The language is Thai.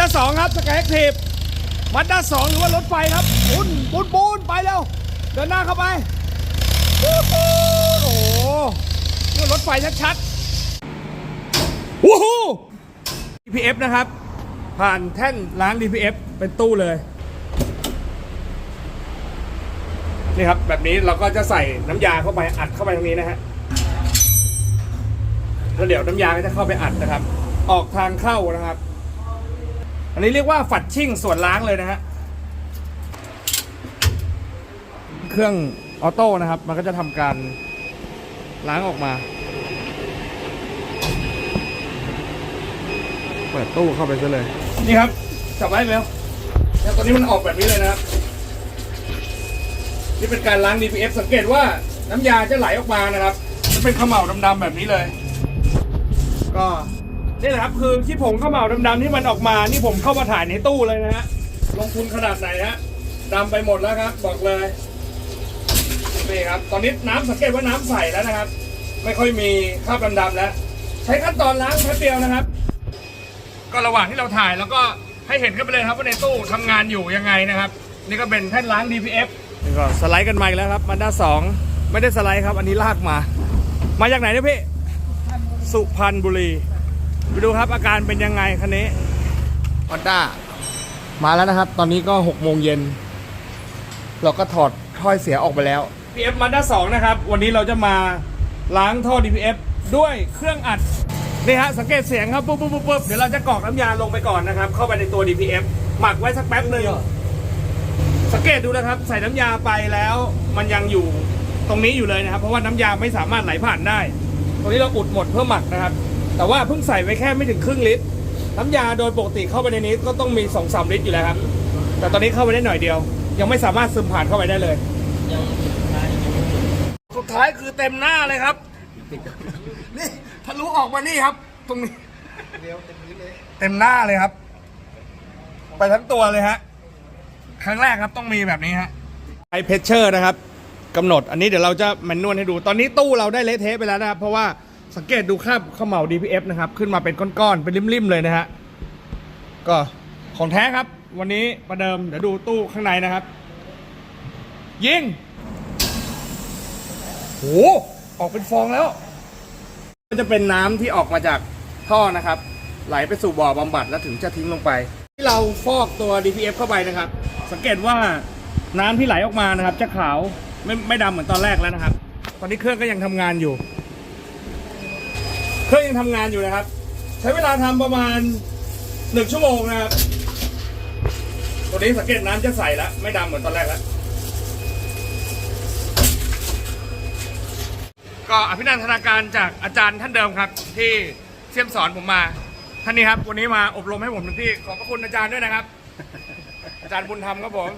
ด้าสองครับสกายแอคทีฟมัดด้าสองหรือว่ารถไฟครับบุนบุนบุนไปเร็วเดินหน้าเข้าไปโอ้โหนี่รถไฟชัดๆวู้ฮู้ DPF นะครับ ผ่านแท่นล้าง DPF เป็นตู้เลยนี่ครับ แบบนี้เราก็จะใส่น้ำยาเข้าไปอัดเข้าไปตรงนี้นะฮะแล้วเดี๋ยวน้ำยาก็จะเข้าไปอัดนะครับ ออกทางเข้านะครับ นนี้เรียกว่าฝัดชิ่งส่วนล้างเลยนะฮะ เครื่องออโต้นะครับ มันก็จะทำการล้างออกมา เปิดตู้เข้าไปซะเลย นี่ครับ จับไว้แล้วแล้วตอนนี้มันออกแบบนี้เลยนะครับ นี่เป็นการล้าง DPF สังเกตว่าน้ำยาจะไหลออกมานะครับจะเป็นขมเหลาดำๆแบบนี้เลย ก็ นี่แหละครับคือที่ผงขมเหลาดำๆที่มันออกมา นี่ผมเข้ามาถ่ายในตู้เลยนะฮะ ลงทุนขนาดไหนฮะดำไปหมดแล้วครับ บอกเลยนี่ครับ ตอนนี้น้ำสังเกตว่าน้ำใสแล้วนะครับ ไม่ค่อยมีคราบดำๆแล้ว ใช้ขั้นตอนล้างแป๊บเดียวนะครับ ก็ระหว่างที่เราถ่ายแล้วก็ให้เห็นกันไปเลยครับว่าในตู้ทำงานอยู่ยังไงนะครับ นี่ก็เป็นแท่นล้าง DPF นี่ก็สไลด์กันมาอีกแล้วครับมันด้าสองไม่ได้สไลด์ครับ อันนี้ลากมา มาจากไหนเนี่ยพี่ สุพรรณบุรี ไปดูครับอาการเป็นยังไงคันนี้ฮอนด้ามาแล้วนะครับ ตอนนี้ก็6โมงเย็น เราก็ถอดถ้อยเสียออกไปแล้ว DPF มาด้าสองนะครับ วันนี้เราจะมาล้างท่อ DPF ด้วยเครื่องอัด นี่ฮะ สังเกตเสียงครับ ปุ๊บปุ๊บปุ๊บปุ๊บเดี๋ยวเราจะกรอกน้ำยาลงไปก่อนนะครับ เข้าไปในตัว DPF หมักไว้สักแป๊บหนึ่งสังเกตดูนะครับ ใส่น้ำยาไปแล้ว มันยังอยู่ตรงนี้อยู่เลยนะครับ เพราะว่าน้ำยาไม่สามารถไหลผ่านได้ ตรงนี้เราอุดหมดเพื่อหมักนะครับ แต่ว่าเพิ่งใส่ไว้แค่ไม่ถึงครึ่งลิตร น้ำยาโดยปกติเข้าไปในนี้ก็ต้องมี2อสลิตรอยู่แล้วครับ แต่ตอนนี้เข้าไปได้หน่อยเดียว ยังไม่สามารถซึมผ่านเข้าไปได้เลยสุดท้ายคือเต็มหน้าเลยครับ นี่ทะลุออกมานี่ครับ ตรงนี้เต็มหน้าเลยครับ ไปทั้งตัวเลยฮะ ครั้งแรกครับต้องมีแบบนี้ฮะไอเพชเชอร์นะครับกำหนด อันนี้เดี๋ยวเราจะแมนนวลให้ดู ตอนนี้ตู้เราได้เละเทะไปแล้วนะครับ เพราะว่า สังเกตดูคราบข้าวเหมา DPF นะครับ ขึ้นมาเป็นก้อนๆ เป็นริมๆ เลยนะฮะ ก็ของแท้ครับ วันนี้ประเดิมเดี๋ยวดูตู้ข้างในนะครับ ยิงโหออกเป็นฟองแล้ว ก็จะเป็นน้ำที่ออกมาจากท่อนะครับ ไหลไปสู่บ่อบำบัดแล้วถึงจะทิ้งลงไป ที่เราฟอกตัว DPF เข้าไปนะครับ สังเกตว่าน้ำที่ไหลออกมานะครับ จะขาวไม่ไม่ดำเหมือนตอนแรกแล้วนะครับ ตอนนี้เครื่องก็ยังทำงานอยู่ เครื่องยังทำงานอยู่นะครับ ใช้เวลาทำประมาณหนึ่งชั่วโมงนะครับ ตัวนี้สังเกตน้ำจะใสแล้วไม่ดำเหมือนตอนแรกแล้วก็อภินันทนาการจากอาจารย์ท่านเดิมครับ ที่เสี่ยมสอนผมมาท่านนี้ครับ วันนี้มาอบรมให้ผมที่ขอบพระคุณอาจารย์ด้วยนะครับ อาจารย์บุญธรรมครับผม